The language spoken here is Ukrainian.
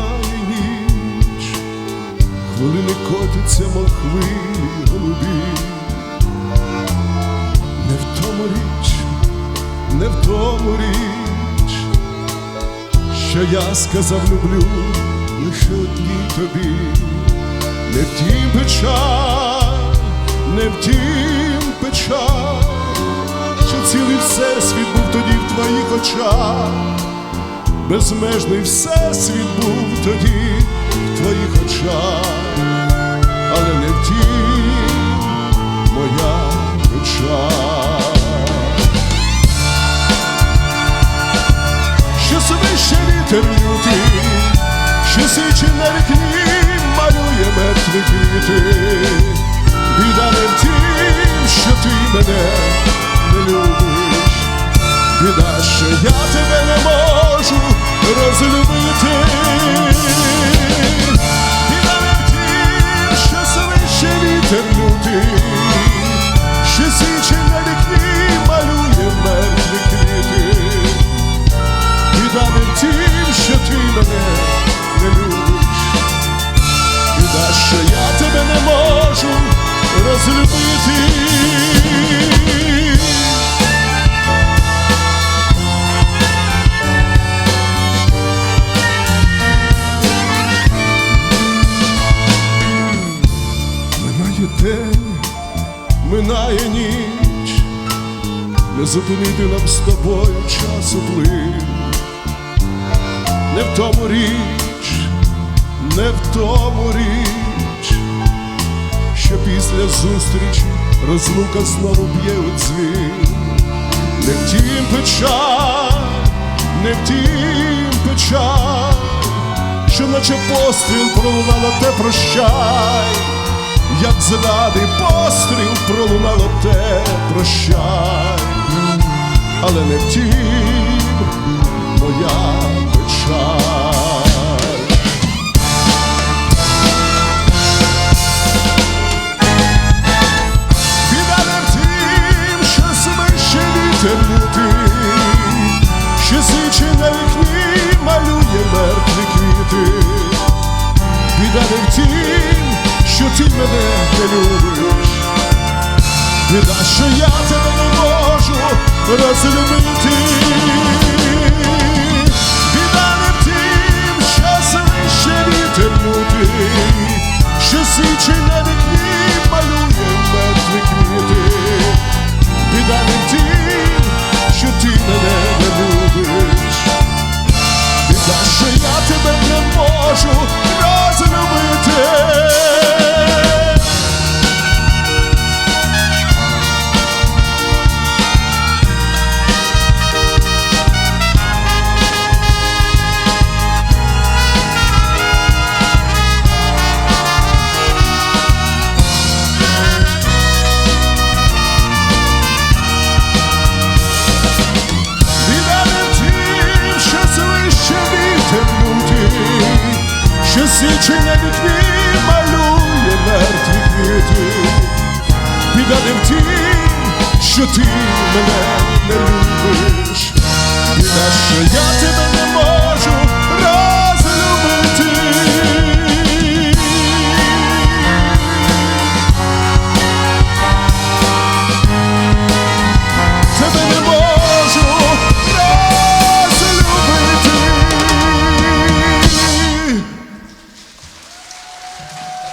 минає ніч, хвилини котяться, мов хвилі голубі, не в тому річ, не в тому річ, що я сказав, люблю лише одній тобі, не в тім печаль, не втім печаль, що цілий всесвіт був тоді в твоїх очах безмежний всесвіт був тоді в твоїх очах, але не в втім моя печаль. Що свище вітер лютий, що січе на вікні малює мертві квіти. Біда не в тім, що ти мене розлюбити. Біда день, минає ніч, не зупинити нам з тобою часу плин. Не в тому річ, не в тому річ, що після зустрічі розлука знову б'є у дзвін. Не втім печаль, не втім печаль, що наче постріл пролунало те прощай, як зради постріл пролунало те прощай, але не втім моя печаль. Біда не в тім, що свище вітер що січе на вікні малює мертві квіти. Біда не в тім, що ти мене не любиш, біда, що я тебе не можу розлюбити. Що на вікні малює мертві квіти. Біда не в тім, що ти мене не любиш, біда, що я